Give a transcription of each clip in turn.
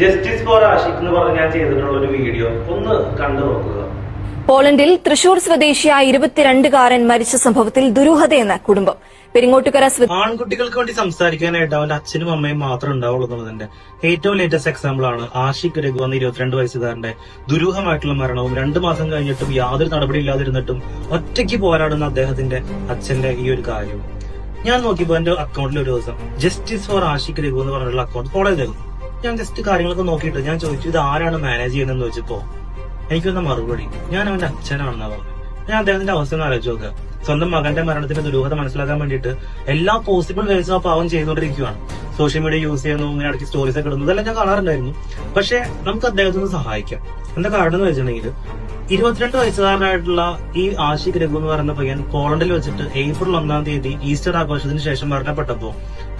Justice for Ashiq എന്ന് പറഞ്ഞ് ഞാൻ ചെയ്തിട്ടുള്ള ഒരു വീഡിയോ ഒന്ന് കണ്ടു നോക്കുക. പോളണ്ടിൽ തൃശൂർ സ്വദേശിയായ ഇരുപത്തിരണ്ടുകാരൻ മരിച്ച സംഭവത്തിൽ ദുരൂഹതയെന്ന കുടുംബം. പെരിങ്ങോട്ടുകര ആൺകുട്ടികൾക്ക് വേണ്ടി സംസാരിക്കാനായിട്ട് അവന്റെ അച്ഛനും അമ്മയും മാത്രം ഉണ്ടാവുള്ളൂ എന്നുള്ളതിന്റെ ഏറ്റവും ലേറ്റസ്റ്റ് എക്സാമ്പിൾ ആണ് ആഷിഖ് രഘു എന്ന ഇരുപത്തിരണ്ട് വയസ്സുകാരന്റെ ദുരൂഹമായിട്ടുള്ള മരണവും. രണ്ടു മാസം കഴിഞ്ഞിട്ടും യാതൊരു നടപടി ഇല്ലാതിരുന്നിട്ടും ഒറ്റയ്ക്ക് പോരാടുന്ന അദ്ദേഹത്തിന്റെ അച്ഛന്റെ ഈ ഒരു കാര്യം. ഞാൻ നോക്കിയപ്പോ എന്റെ അക്കൗണ്ടിൽ ഒരു ദിവസം ജസ്റ്റിസ് ഫോർ ആഷിഖ് രഘു എന്ന് പറഞ്ഞിട്ടുള്ള അക്കൗണ്ട് ഫോളോ ചെയ്തിരുന്നു. ഞാൻ ജസ്റ്റ് കാര്യങ്ങളൊക്കെ നോക്കിയിട്ട് ഞാൻ ചോദിച്ചു ഇത് ആരാണ് മാനേജ് ചെയ്യുന്നതെന്ന് ചോദിച്ചപ്പോ എനിക്ക് വന്ന മറുപടി. ഞാൻ അവന്റെ അച്ഛനാണെന്നാ പറഞ്ഞു ഞാൻ അദ്ദേഹത്തിന്റെ അവസ്ഥ ഒന്ന് ആലോചിച്ച് നോക്കുക സ്വന്തം മകന്റെ മരണത്തിന്റെ ദുരൂഹത മനസ്സിലാക്കാൻ വേണ്ടിയിട്ട് എല്ലാ പോസിബിൾ വേസും ആ പാവം ചെയ്തുകൊണ്ടിരിക്കുകയാണ് സോഷ്യൽ മീഡിയ യൂസ് ചെയ്യുന്നു ഇങ്ങനെ ഇടയ്ക്ക് സ്റ്റോറീസ് ഒക്കെ ഇടുന്നു ഇതെല്ലാം ഞാൻ കാണാറുണ്ടായിരുന്നു. പക്ഷെ നമുക്ക് അദ്ദേഹത്തിന് സഹായിക്കാം. എന്താ കാരണം എന്ന് വെച്ചിട്ടുണ്ടെങ്കിൽ ഇരുപത്തിരണ്ട് വയസ്സുകാരനായിട്ടുള്ള ഈ ആഷിഖ് രഘു എന്ന് പറയുന്ന പയ്യൻ പോളണ്ടിൽ വെച്ചിട്ട് ഏപ്രിൽ ഒന്നാം തീയതി ഈസ്റ്റർ ആഘോഷത്തിന് ശേഷം മരണപ്പെട്ടപ്പോ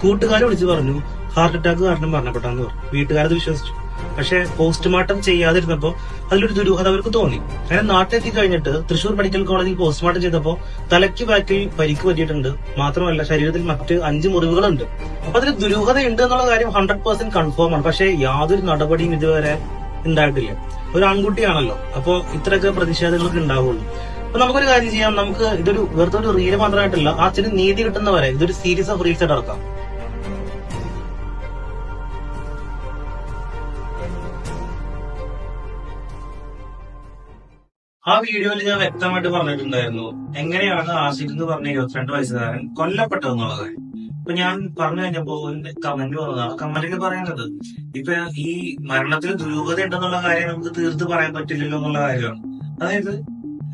കൂട്ടുകാരെ വിളിച്ചു പറഞ്ഞു ഹാർട്ട് അറ്റാക്ക് കാരണം മരണപ്പെട്ടെന്ന് പറഞ്ഞു. വീട്ടുകാരത് വിശ്വസിച്ചു. പക്ഷെ പോസ്റ്റ്മോർട്ടം ചെയ്യാതിരുന്നപ്പോ അതിലൊരു ദുരൂഹത അവർക്ക് തോന്നി. അങ്ങനെ നാട്ടിലെത്തി കഴിഞ്ഞിട്ട് തൃശൂർ മെഡിക്കൽ കോളേജിൽ പോസ്റ്റ്മോർട്ടം ചെയ്തപ്പോ തലയ്ക്ക് ബാക്കിൽ പരിക്ക് പറ്റിയിട്ടുണ്ട്. മാത്രമല്ല ശരീരത്തിൽ മറ്റ് അഞ്ച് മുറിവുകളുണ്ട്. അപ്പൊ അതിൽ ദുരൂഹത ഉണ്ട് എന്നുള്ള കാര്യം ഹൺഡ്രഡ് പെർസെന്റ് കൺഫേം ആണ്. പക്ഷെ യാതൊരു നടപടിയും ഇതുവരെ ഉണ്ടായിട്ടില്ല. ഒരു ആൺകുട്ടിയാണല്ലോ. അപ്പോ ഇത്രയൊക്കെ പ്രതിഷേധങ്ങളൊക്കെ ഉണ്ടാവുള്ളൂ. അപ്പൊ നമുക്കൊരു കാര്യം ചെയ്യാം. നമുക്ക് ഇതൊരു വെറുതെ ഒരു റീൽ മാത്രമായിട്ടല്ല ആ ചെറിയ നീതി കിട്ടുന്നവരെ ഇതൊരു സീരീസ് ഓഫ് റീൽസ് ആയിട്ട് ഇറക്കാം. ആ വീഡിയോയിൽ ഞാൻ വ്യക്തമായിട്ട് പറഞ്ഞിട്ടുണ്ടായിരുന്നു. എങ്ങനെയാണ് ആഷിഖ് എന്ന് പറഞ്ഞ ഇരുപത്തിരണ്ട് വയസ്സുകാരൻ കൊല്ലപ്പെട്ടതെന്നുള്ളത്. ഇപ്പൊ ഞാൻ പറഞ്ഞു കഴിഞ്ഞപ്പോ കമന്റ് വന്നതാണ് കമന്റിൽ പറയുന്നത് ഇപ്പൊ ഈ മരണത്തിൽ ദുരൂഹത ഉണ്ടെന്നുള്ള കാര്യം നമുക്ക് തീർത്ത് പറയാൻ പറ്റില്ലല്ലോ എന്നുള്ള കാര്യമാണ്. അതായത്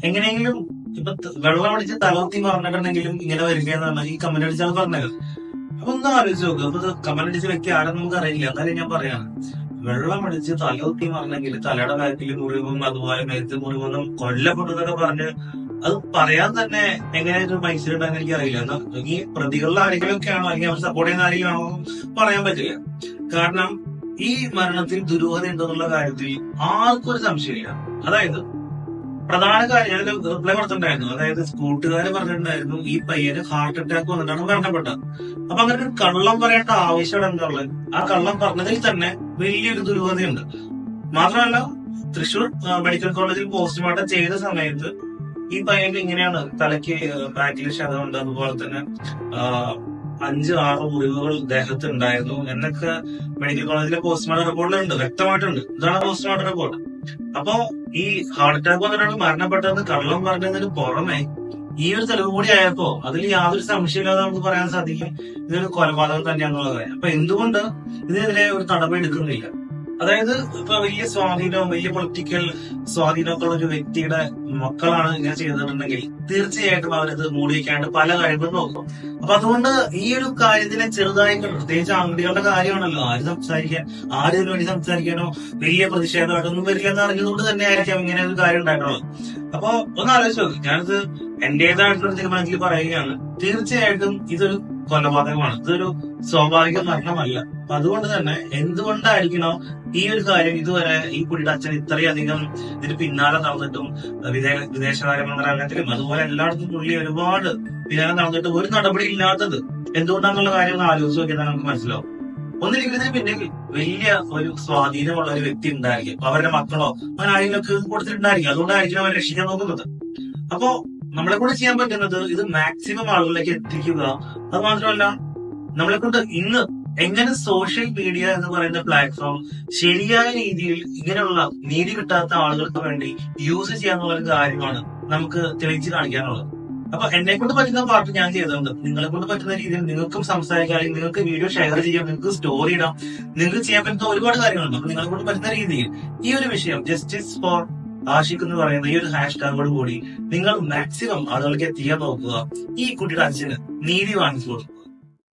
എങ്ങനെയെങ്കിലും ഇപ്പൊ വെള്ളം അടിച്ച് തലകുത്തി പറഞ്ഞിട്ടുണ്ടെങ്കിലും ഇങ്ങനെ വരിക എന്നാണ് ഈ കമന്റ് അടിച്ചാൽ പറഞ്ഞത്. അപ്പൊ ഒന്ന് ആലോചിച്ച് നോക്കുക അപ്പൊ കമന്റ് അടിച്ച വ്യക്തി ആരെന്ന് നമുക്ക് അറിയില്ല എന്നാലും ഞാൻ പറയാണ്. വെള്ളം തലോത്തി പറഞ്ഞെങ്കിൽ തലയുടെ ബാക്കിൽ മുറിവും അതുപോലെ മേത്ത് മുറിവൊന്നും കൊല്ലപ്പെടുന്നൊക്കെ പറഞ്ഞ് അത് പറയാൻ തന്നെ എങ്ങനെയായിരുന്നു മൈസൂർ ഉണ്ടാകുന്ന എനിക്ക് അറിയില്ല എന്നാ ഈ പ്രതികളിൽ ആരെങ്കിലും ഒക്കെ ആണോ അല്ലെങ്കിൽ അവർ സപ്പോർട്ട് ചെയ്യുന്ന ആരെങ്കിലും ആണോ പറയാൻ പറ്റില്ല. കാരണം ഈ മരണത്തിൽ ദുരൂഹത ഉണ്ടെന്നുള്ള കാര്യത്തിൽ ആർക്കും ഒരു സംശയമില്ല അതായത് പ്രധാന കാര്യം ഞാനൊരു റിപ്ലൈ കൊടുത്തിട്ടുണ്ടായിരുന്നു. അതായത് കൂട്ടുകാര് പറഞ്ഞിട്ടുണ്ടായിരുന്നു ഈ പയ്യന് ഹാർട്ട് അറ്റാക്ക് വന്നിട്ടാണ് മരണപ്പെട്ടത്. അപ്പൊ അങ്ങനെ ഒരു കള്ളം പറയേണ്ട ആവശ്യം എന്താ ആ കള്ളം പറഞ്ഞതിൽ തന്നെ വലിയൊരു ദുരൂഹതയുണ്ട്. മാത്രമല്ല തൃശൂർ മെഡിക്കൽ കോളേജിൽ പോസ്റ്റ്മോർട്ടം ചെയ്ത സമയത്ത് ഈ പയ്യന്റെ ഇങ്ങനെയാണ് തലയ്ക്ക് ബാക്കിൽ ക്ഷതമുണ്ട് അതുപോലെ തന്നെ അഞ്ച് ആറ് മുറിവുകൾ ദേഹത്ത് ഉണ്ടായിരുന്നു എന്നൊക്കെ മെഡിക്കൽ കോളേജിലെ പോസ്റ്റ്മോർട്ടം റിപ്പോർട്ടിലുണ്ട് വ്യക്തമായിട്ടുണ്ട്. ഇതാണ് പോസ്റ്റ്മോർട്ടം റിപ്പോർട്ട് അപ്പോ ഈ ഹാർട്ട് അറ്റാക്ക് വന്നിട്ടാണ് മരണപ്പെട്ടതെന്ന് കള്ളം പറഞ്ഞതിന് പുറമെ ഈ ഒരു തെളിവ് കൂടി ആയപ്പോ അതിൽ യാതൊരു സംശയമില്ലാതെ നമുക്ക് പറയാൻ സാധിക്കും. ഇതൊരു കൊലപാതകം തന്നെയാണെന്നുള്ളത് അപ്പൊ എന്തുകൊണ്ട് ഇതിനെതിരെ ഒരു നടപടി എടുക്കുന്നില്ല? അതായത് ഇപ്പൊ വലിയ സ്വാധീനവും വലിയ പൊളിറ്റിക്കൽ സ്വാധീനമൊക്കെ ഉള്ള ഒരു വ്യക്തിയുടെ മക്കളാണ് ഇങ്ങനെ ചെയ്തിട്ടുണ്ടെങ്കിൽ തീർച്ചയായിട്ടും അവരത് മൂടി വയ്ക്കാണ്ട് പല കാര്യങ്ങളും നോക്കും. അപ്പൊ അതുകൊണ്ട് ഈ ഒരു കാര്യത്തിനെ ചെറുതായിട്ട് പ്രത്യേകിച്ച് ആൺകുട്ടികളുടെ കാര്യമാണല്ലോ. ആര് സംസാരിക്കാൻ ആരും വേണ്ടി സംസാരിക്കാനോ വലിയ പ്രതിഷേധമായിട്ടൊന്നും വരില്ല എന്ന് അറിഞ്ഞതുകൊണ്ട് തന്നെ ആയിരിക്കാം ഇങ്ങനെ ഒരു കാര്യം ഉണ്ടായിട്ടുള്ളത്. അപ്പൊ ഒന്ന് ആലോചിച്ച് ഞാനിത് എന്റേതായിട്ടുള്ള തീരുമാനത്തിൽ പറയുകയാണ്. തീർച്ചയായിട്ടും ഇതൊരു കൊലപാതകമാണ്. ഇതൊരു സ്വാഭാവിക മരണമല്ല. അപ്പൊ അതുകൊണ്ട് തന്നെ എന്തുകൊണ്ടായിരിക്കണോ ഈ ഒരു കാര്യം ഇതുവരെ ഈ കുട്ടിയുടെ അച്ഛൻ ഇത്രയധികം ഇതിന് പിന്നാലെ നടന്നിട്ടും വിദേശ വിദേശകാര്യ മന്ത്രാലയത്തിലും അതുപോലെ എല്ലായിടത്തും പുള്ളി ഒരുപാട് പിന്നാലെ നടന്നിട്ടും ഒരു നടപടി ഇല്ലാത്തത് എന്തുകൊണ്ടാണെന്നുള്ള കാര്യം ആലോചിച്ച് നോക്കിയാൽ നമുക്ക് മനസ്സിലാവും. ഒന്നിരിക്കുന്നതിന് പിന്നിൽ വലിയ ഒരു സ്വാധീനമുള്ള ഒരു വ്യക്തി ഉണ്ടായിരിക്കും. അവരുടെ മക്കളോ അങ്ങനെ ആരെങ്കിലൊക്കെ കൊടുത്തിട്ടുണ്ടായിരിക്കും. അതുകൊണ്ടായിരിക്കും അവരെ രക്ഷിക്കാൻ നോക്കുന്നത്. അപ്പോ നമ്മളെ കൊണ്ട് ചെയ്യാൻ പറ്റുന്നത് ഇത് മാക്സിമം ആളുകളിലേക്ക് എത്തിക്കുക. അത് മാത്രമല്ല നമ്മളെ കൊണ്ട് ഇന്ന് എങ്ങനെ സോഷ്യൽ മീഡിയ എന്ന് പറയുന്ന പ്ലാറ്റ്ഫോം ശരിയായ രീതിയിൽ ഇങ്ങനെയുള്ള നീതി കിട്ടാത്ത ആളുകൾക്ക് വേണ്ടി യൂസ് ചെയ്യാന്നുള്ള ഒരു കാര്യമാണ് നമുക്ക് തെളിയിച്ചു കാണിക്കാനുള്ളത്. അപ്പൊ എന്നെ കൊണ്ട് പറ്റുന്ന പാർട്ട് ഞാൻ ചെയ്തിട്ടുണ്ട്. നിങ്ങളെ കൊണ്ട് പറ്റുന്ന രീതിയിൽ നിങ്ങൾക്കും സംസാരിക്കാം അല്ലെങ്കിൽ നിങ്ങൾക്ക് വീഡിയോ ഷെയർ ചെയ്യാം നിങ്ങൾക്ക് സ്റ്റോറി ഇടാം നിങ്ങൾക്ക് ചെയ്യാൻ പറ്റുന്ന ഒരുപാട് കാര്യങ്ങളുണ്ട്. അപ്പൊ നിങ്ങളെ കൊണ്ട് പറ്റുന്ന രീതിയിൽ ഈ ഒരു വിഷയം ജസ്റ്റിസ് ഫോർ ആഷിഖ് എന്ന് പറയുന്ന ഈ ഒരു ഹാഷ് ടാഗോട് കൂടി നിങ്ങൾ മാക്സിമം ആളുകൾക്ക് എത്തിക്കാൻ നോക്കുക. ഈ കുട്ടിയുടെ അച്ഛന് നീതി വാങ്ങിച്ചു കൊടുക്കുക